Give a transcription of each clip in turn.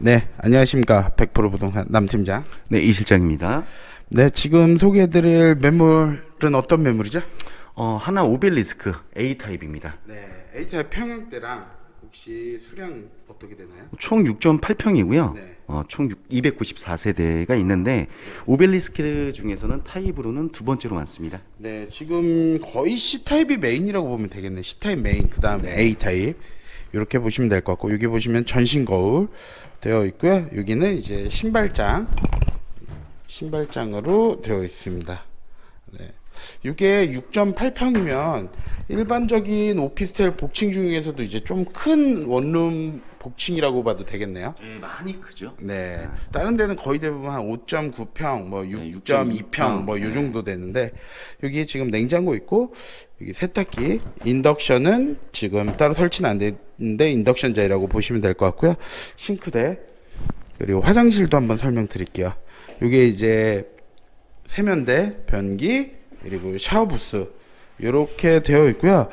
네, 안녕하십니까. 100% 부동산 남팀장. 네, 이 실장입니다. 네, 지금 소개해드릴 매물은 어떤 매물이죠? 어, 하나 오벨리스크 A 타입입니다. 네, A타입 평형대랑 혹시 수량 어떻게 되나요? 총 6.8평이고요. 네. 어, 총 294세대가 있는데 오벨리스크 중에서는 타입으로는 두 번째로 많습니다. 네, 지금 거의 C타입이 메인이라고 보면 되겠네. C타입 메인, 그 다음에 A타입. 이렇게 보시면 될 것 같고, 여기 보시면 전신 거울 되어 있고요. 여기는 이제 신발장, 신발장으로 되어 있습니다. 네. 이게 6.8평이면 일반적인 오피스텔 복층 중에서도 이제 좀 큰 원룸 복층이라고 봐도 되겠네요. 네, 많이 크죠. 네. 다른 데는 거의 대부분 한 5.9평, 뭐 6.2평, 뭐 요 정도 되는데 여기 지금 냉장고 있고 여기 세탁기, 인덕션은 지금 따로 설치는 안 되는데 인덕션자이라고 보시면 될 것 같고요. 싱크대 그리고 화장실도 한번 설명드릴게요. 이게 이제 세면대, 변기 그리고 샤워 부스 이렇게 되어 있고요.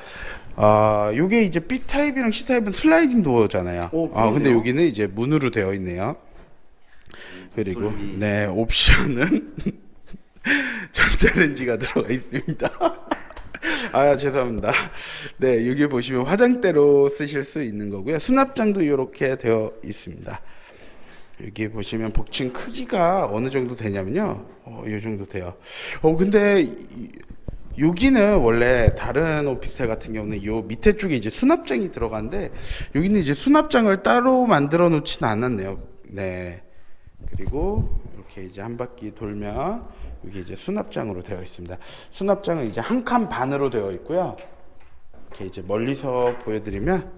아, 요게 이제 B 타입이랑 C 타입은 슬라이딩 도어잖아요. 오, 아, 근데 그러네요. 여기는 이제 문으로 되어 있네요. 그리고 솔비. 네 옵션은 전자레인지가 들어가 있습니다. 아 죄송합니다. 네 여기 보시면 화장대로 쓰실 수 있는 거고요. 수납장도 이렇게 되어 있습니다. 여기 보시면 복층 크기가 어느 정도 되냐면요. 어, 이 정도 돼요. 어, 근데 이- 여기는 원래 다른 오피스텔 같은 경우는 요 밑에 쪽에 이제 수납장이 들어가는데 여기는 이제 수납장을 따로 만들어 놓지는 않았네요. 네. 그리고 이렇게 이제 한 바퀴 돌면 여기 이제 수납장으로 되어 있습니다. 수납장은 이제 한 칸 반으로 되어 있고요. 이렇게 이제 멀리서 보여드리면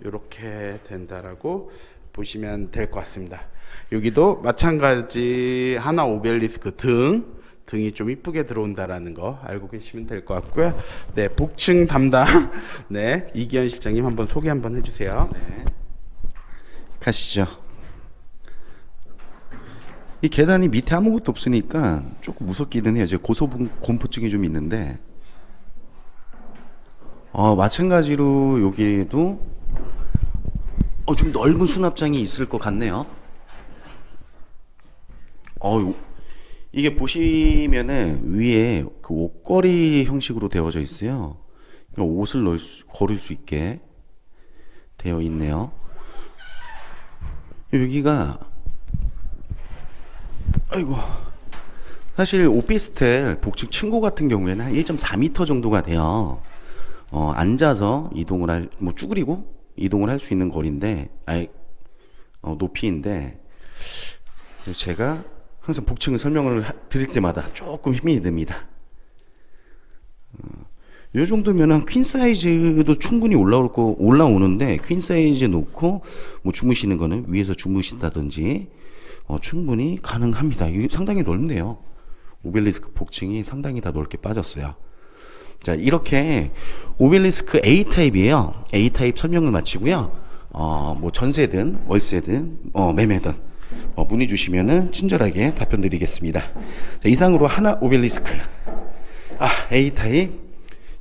이렇게 된다라고 보시면 될 것 같습니다. 여기도 마찬가지 하나 오벨리스크 등 등이 좀 이쁘게 들어온다라는 거 알고 계시면 될 것 같고요. 네, 복층 담당 네 이기현 실장님 한번 소개 한번 해주세요. 네. 가시죠. 이 계단이 밑에 아무것도 없으니까 조금 무섭기는 해요. 제가 고소공포증이 좀 있는데, 어, 마찬가지로 여기에도 어, 좀 넓은 수납장이 있을 것 같네요. 어, 요- 이게 보시면은 위에 그 옷걸이 형식으로 되어져 있어요. 그러니까 옷을 넣을 수, 걸을 수 있게 되어 있네요. 여기가 아이고 사실 오피스텔 복층 층고 같은 경우에는 한 1.4m 정도가 돼요. 어, 앉아서 이동을 할, 뭐 쭈그리고 이동을 할 수 있는 거리인데, 아이, 어, 높이인데, 제가 항상 복층을 설명을 하- 드릴 때마다 조금 힘이 듭니다. 이 정도면 퀸 사이즈도 충분히 올라올 거 올라오는데 퀸 사이즈 놓고 뭐 주무시는 거는 위에서 주무신다든지 어, 충분히 가능합니다. 상당히 넓네요. 오벨리스크 복층이 상당히 다 넓게 빠졌어요. 자 이렇게 오벨리스크 A 타입이에요. A 타입 설명을 마치고요. 어 뭐 전세든 월세든 어 매매든 어, 문의 주시면은 친절하게 답변 드리겠습니다. 자, 이상으로 하나 오벨리스크 아 A 타입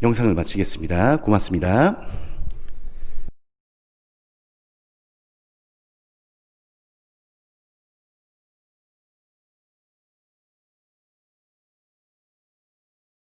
영상을 마치겠습니다. 고맙습니다.